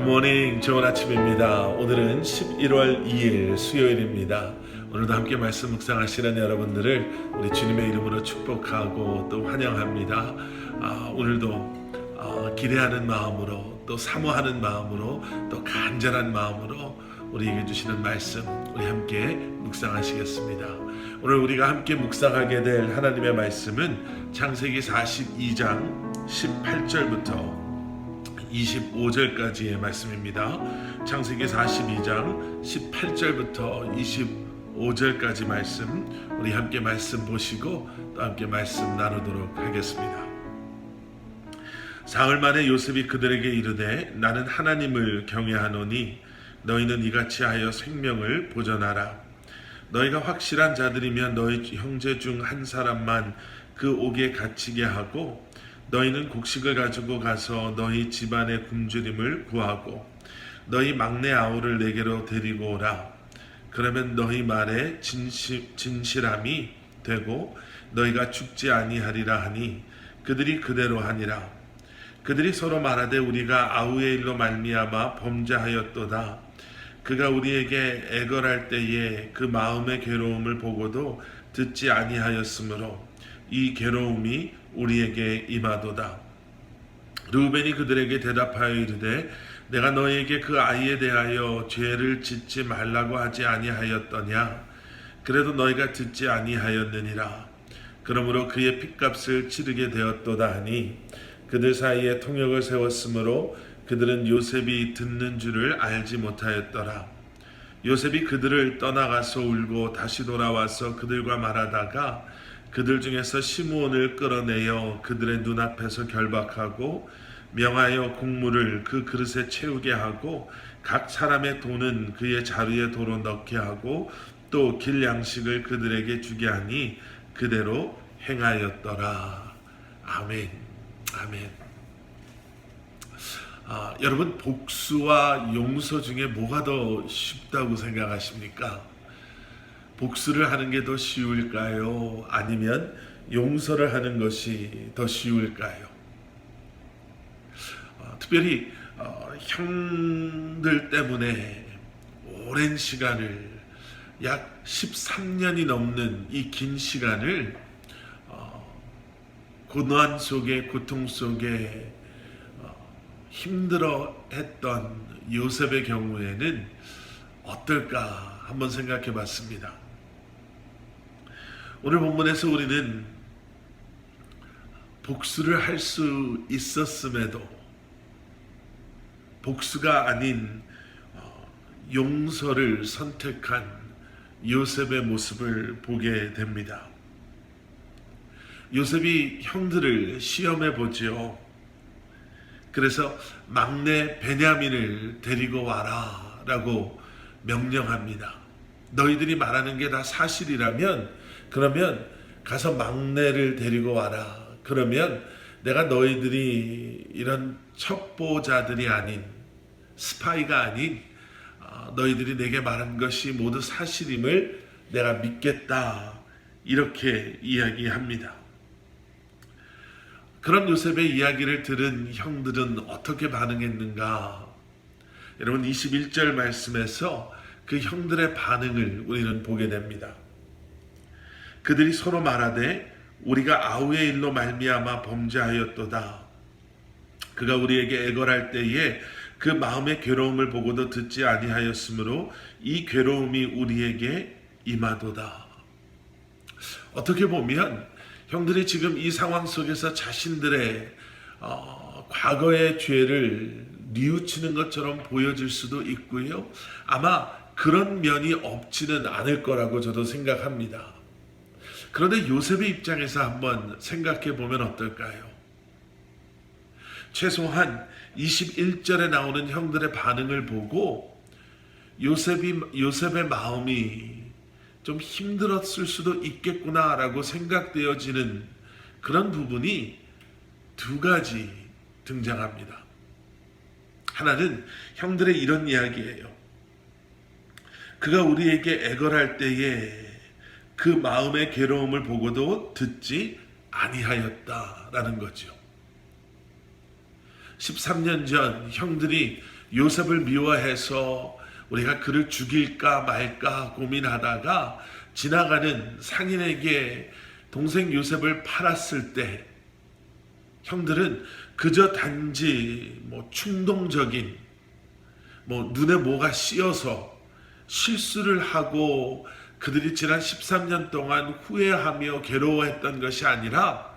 굿모닝 좋은 아침입니다. 오늘은 11월 2일 수요일입니다. 오늘도 함께 말씀 묵상하시는 여러분들을 우리 주님의 이름으로 축복하고 또 환영합니다. 아, 오늘도 아, 기대하는 마음으로 또 사모하는 마음으로 또 간절한 마음으로 우리에게 주시는 말씀 우리 함께 묵상하시겠습니다. 오늘 우리가 함께 묵상하게 될 하나님의 말씀은 창세기 42장 18절부터 25절까지의 말씀입니다. 창세기 42장 18절부터 25절까지 말씀 우리 함께 말씀 보시고 또 함께 말씀 나누도록 하겠습니다. 사흘 만에 요셉이 그들에게 이르되 나는 하나님을 경외하노니 너희는 이같이 하여 생명을 보존하라. 너희가 확실한 자들이면 너희 형제 중 한 사람만 그 옥에 갇히게 하고 너희는 곡식을 가지고 가서 너희 집안의 굶주림을 구하고 너희 막내 아우를 내게로 데리고 오라. 그러면 너희 말에 진실, 진실함이 되고 너희가 죽지 아니하리라 하니 그들이 그대로 하니라. 그들이 서로 말하되 우리가 아우의 일로 말미암아 범죄하였도다. 그가 우리에게 애걸할 때에 그 마음의 괴로움을 보고도 듣지 아니하였으므로 이 괴로움이 우리에게 임하도다. 루벤이 그들에게 대답하여 이르되 내가 너희에게 그 아이에 대하여 죄를 짓지 말라고 하지 아니하였더냐? 그래도 너희가 듣지 아니하였느니라. 그러므로 그의 핏값을 치르게 되었도다 하니 그들 사이에 통역을 세웠으므로 그들은 요셉이 듣는 줄을 알지 못하였더라. 요셉이 그들을 떠나가서 울고 다시 돌아와서 그들과 말하다가 그들 중에서 시므온을 끌어내어 그들의 눈앞에서 결박하고 명하여 국물을 그 그릇에 채우게 하고 각 사람의 돈은 그의 자루에 도로 넣게 하고 또 길 양식을 그들에게 주게 하니 그대로 행하였더라. 아멘. 아멘. 아, 여러분 복수와 용서 중에 뭐가 더 쉽다고 생각하십니까? 복수를 하는 게 더 쉬울까요? 아니면 용서를 하는 것이 더 쉬울까요? 어, 특별히 어, 형들 때문에 오랜 시간을 약 13년이 넘는 이 긴 시간을 어, 고난 속에 고통 속에 어, 힘들어 했던 요셉의 경우에는 어떨까 한번 생각해 봤습니다. 오늘 본문에서 우리는 복수를 할 수 있었음에도 복수가 아닌 어, 용서를 선택한 요셉의 모습을 보게 됩니다. 요셉이 형들을 시험해 보지요. 그래서 막내 베냐민을 데리고 와라 라고 명령합니다. 너희들이 말하는 게 다 사실이라면 그러면 가서 막내를 데리고 와라. 그러면 내가 너희들이 이런 첩보자들이 아닌 스파이가 아닌 어, 너희들이 내게 말한 것이 모두 사실임을 내가 믿겠다. 이렇게 이야기합니다. 그런 요셉의 이야기를 들은 형들은 어떻게 반응했는가? 여러분 21절 말씀에서 그 형들의 반응을 우리는 보게 됩니다. 그들이 서로 말하되 우리가 아우의 일로 말미암아 범죄하였도다. 그가 우리에게 애걸할 때에 그 마음의 괴로움을 보고도 듣지 아니하였으므로 이 괴로움이 우리에게 임하도다. 어떻게 보면 형들이 지금 이 상황 속에서 자신들의 어, 과거의 죄를 뉘우치는 것처럼 보여질 수도 있고요. 아마 그런 면이 없지는 않을 거라고 저도 생각합니다. 그런데 요셉의 입장에서 한번 생각해 보면 어떨까요? 최소한 21절에 나오는 형들의 반응을 보고 요셉이 요셉의 마음이 좀 힘들었을 수도 있겠구나라고 생각되어지는 그런 부분이 두 가지 등장합니다. 하나는 형들의 이런 이야기예요. 그가 우리에게 애걸할 때에 그 마음의 괴로움을 보고도 듣지 아니하였다라는 거죠. 13년 전 형들이 요셉을 미워해서 우리가 그를 죽일까 말까 고민하다가 지나가는 상인에게 동생 요셉을 팔았을 때 형들은 그저 단지 뭐 충동적인 뭐 눈에 뭐가 씌어서 실수를 하고 그들이 지난 13년 동안 후회하며 괴로워했던 것이 아니라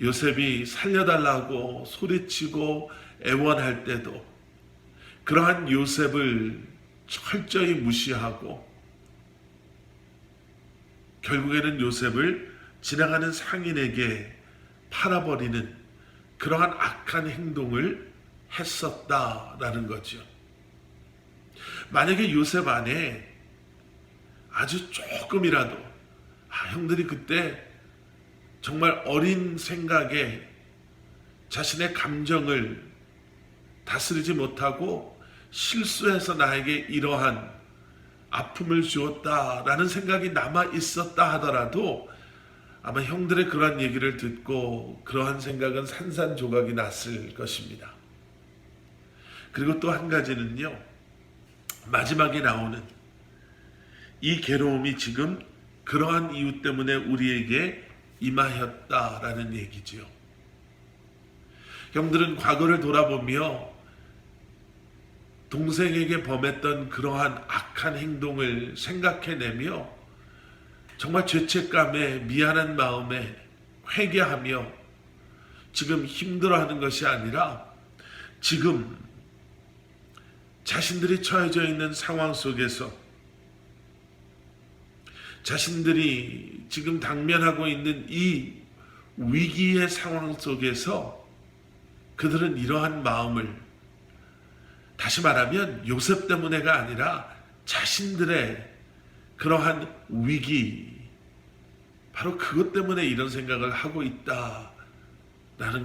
요셉이 살려달라고 소리치고 애원할 때도 그러한 요셉을 철저히 무시하고 결국에는 요셉을 지나가는 상인에게 팔아버리는 그러한 악한 행동을 했었다라는 거죠. 만약에 요셉 안에 아주 조금이라도 아, 형들이 그때 정말 어린 생각에 자신의 감정을 다스리지 못하고 실수해서 나에게 이러한 아픔을 주었다라는 생각이 남아 있었다 하더라도 아마 형들의 그러한 얘기를 듣고 그러한 생각은 산산조각이 났을 것입니다. 그리고 또 한 가지는요. 마지막에 나오는 이 괴로움이 지금 그러한 이유 때문에 우리에게 임하였다라는 얘기지요. 형들은 과거를 돌아보며 동생에게 범했던 그러한 악한 행동을 생각해내며 정말 죄책감에 미안한 마음에 회개하며 지금 힘들어하는 것이 아니라 지금 자신들이 처해져 있는 상황 속에서 자신들이 지금 당면하고 있는 이 위기의 상황 속에서 그들은 이러한 마음을 다시 말하면 요셉 때문에가 아니라 자신들의 그러한 위기 바로 그것 때문에 이런 생각을 하고 있다라는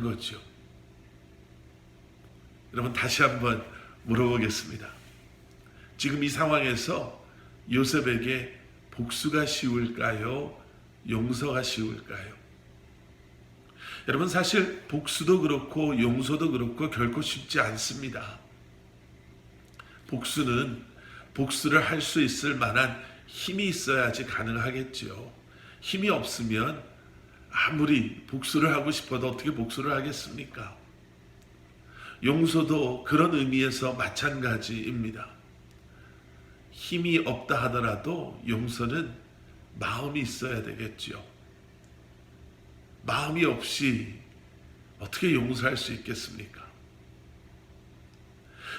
거죠. 여러분 다시 한번 물어보겠습니다. 지금 이 상황에서 요셉에게 복수가 쉬울까요? 용서가 쉬울까요? 여러분 사실 복수도 그렇고 용서도 그렇고 결코 쉽지 않습니다. 복수는 복수를 할 수 있을 만한 힘이 있어야지 가능하겠죠. 힘이 없으면 아무리 복수를 하고 싶어도 어떻게 복수를 하겠습니까? 용서도 그런 의미에서 마찬가지입니다. 힘이 없다 하더라도 용서는 마음이 있어야 되겠죠. 마음이 없이 어떻게 용서할 수 있겠습니까?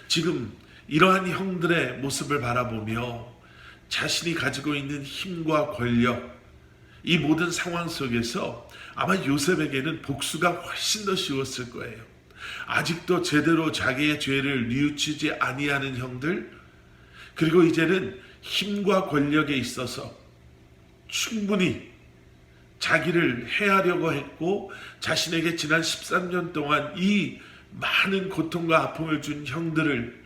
지금 이러한 형들의 모습을 바라보며 자신이 가지고 있는 힘과 권력, 이 모든 상황 속에서 아마 요셉에게는 복수가 훨씬 더 쉬웠을 거예요. 아직도 제대로 자기의 죄를 뉘우치지 아니하는 형들, 그리고 이제는 힘과 권력에 있어서 충분히 자기를 해하려고 했고 자신에게 지난 13년 동안 이 많은 고통과 아픔을 준 형들을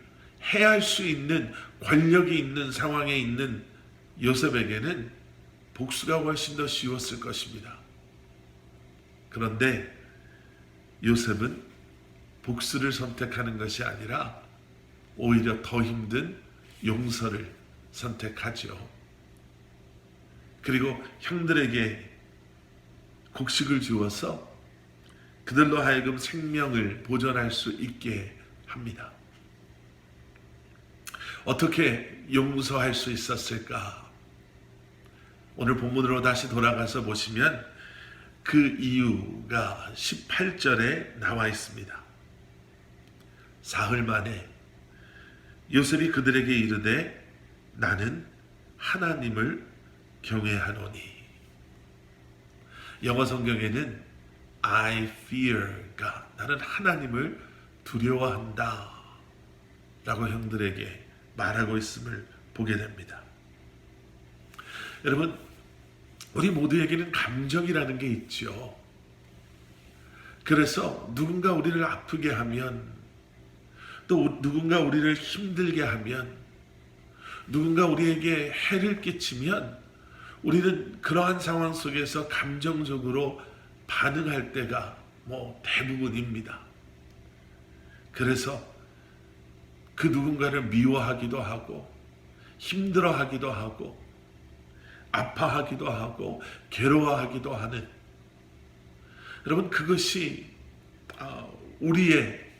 해할 수 있는 권력이 있는 상황에 있는 요셉에게는 복수가 훨씬 더 쉬웠을 것입니다. 그런데 요셉은 복수를 선택하는 것이 아니라 오히려 더 힘든 용서를 선택하죠. 그리고 형들에게 곡식을 주어서 그들로 하여금 생명을 보존할 수 있게 합니다. 어떻게 용서할 수 있었을까? 오늘 본문으로 다시 돌아가서 보시면 그 이유가 18절에 나와 있습니다. 사흘 만에 요셉이 그들에게 이르되 나는 하나님을 경외하노니 영어 성경에는 I fear가 나는 하나님을 두려워한다 라고 형들에게 말하고 있음을 보게 됩니다. 여러분, 우리 모두에게는 감정이라는 게 있죠. 그래서 누군가 우리를 아프게 하면 또 누군가 우리를 힘들게 하면 누군가 우리에게 해를 끼치면 우리는 그러한 상황 속에서 감정적으로 반응할 때가 뭐 대부분입니다. 그래서 그 누군가를 미워하기도 하고 힘들어하기도 하고 아파하기도 하고 괴로워하기도 하는 여러분 그것이 아, 우리의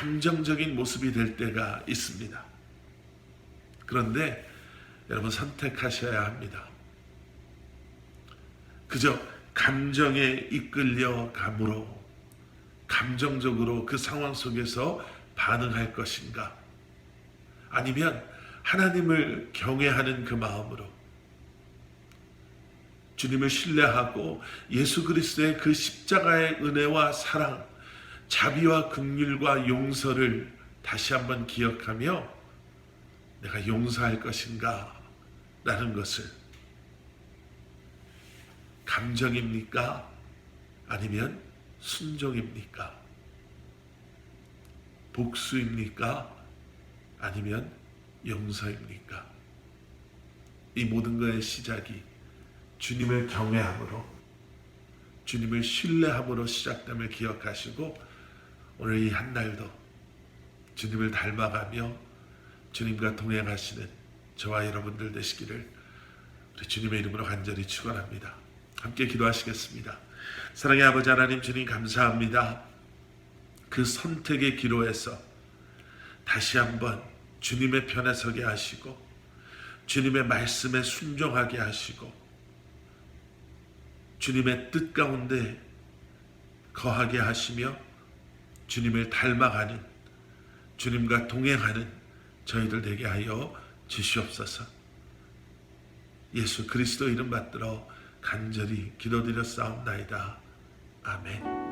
감정적인 모습이 될 때가 있습니다. 그런데 여러분 선택하셔야 합니다. 그저 감정에 이끌려 감으로 감정적으로 그 상황 속에서 반응할 것인가? 아니면 하나님을 경외하는 그 마음으로 주님을 신뢰하고 예수 그리스도의 그 십자가의 은혜와 사랑, 자비와 긍휼과 용서를 다시 한번 기억하며 내가 용서할 것인가? 라는 것을 감정입니까? 아니면 순종입니까? 복수입니까? 아니면 용서입니까? 이 모든 것의 시작이 주님을 경외함으로 주님을 신뢰함으로 시작됨을 기억하시고 오늘 이한 날도 주님을 닮아가며 주님과 동행하시는 저와 여러분들 되시기를 우리 주님의 이름으로 간절히 축원합니다. 함께 기도하시겠습니다. 사랑의 아버지 하나님 주님 감사합니다. 그 선택의 기로에서 다시 한번 주님의 편에 서게 하시고 주님의 말씀에 순종하게 하시고 주님의 뜻 가운데 거하게 하시며 주님을 닮아가는 주님과 동행하는 저희들 되게 하여 주시옵소서. 예수 그리스도 이름 받들어 간절히 기도드렸사옵나이다. 아멘.